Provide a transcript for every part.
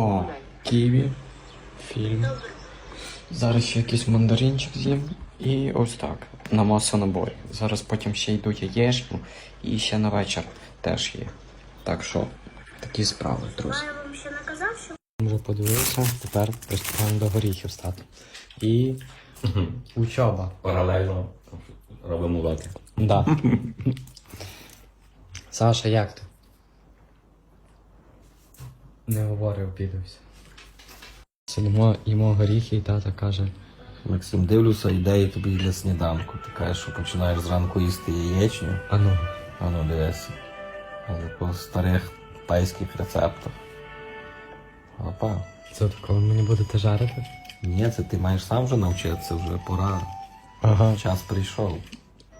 Опа, ківі, фільм. Зараз ще якийсь мандаринчик з'їм. І ось так. На масу. Зараз потім ще йду яєчню і ще на вечір теж є. Так що, такі справи, друзі. Я вам ще наказав, що Вже подивився, тепер приступаємо до горіхів стати. І учоба. Паралельно робимо уроки. Да. Саша, як ти? Не говори, обідався. Сидимо, їмо горіхи, і тата каже. Максим, дивлюся ідеї тобі для сніданку. Ти кажеш, що починаєш зранку їсти яєчню. А ну, А ну дивися. Але по старих тайських рецептах. Опа. це коли мені будете жарити? Ні, це ти маєш сам вже навчитися, вже пора. Ага. Час прийшов.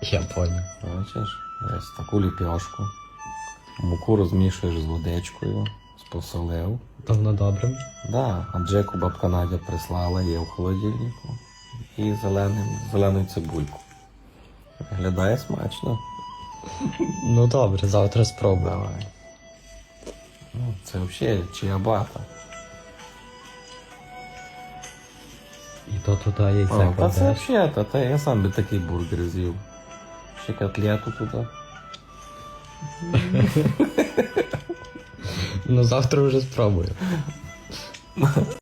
Я понял. Бачиш, десь таку ліпьошку. Муку розмішуєш з водичкою, посолив. Давно добре. Да, а Джеку бабка Надя прислала, є в холодильнику. І зеленим, зелену цибульку. Виглядає смачно. Ну добре, завтра спробую. Давай. Ну, це взагалі чиабата. І то туди яйце О, та це кладеш. взагалі, та, та я сам би такий бургер з'їв. Ще котлету туди. Ну завтра вже спробую.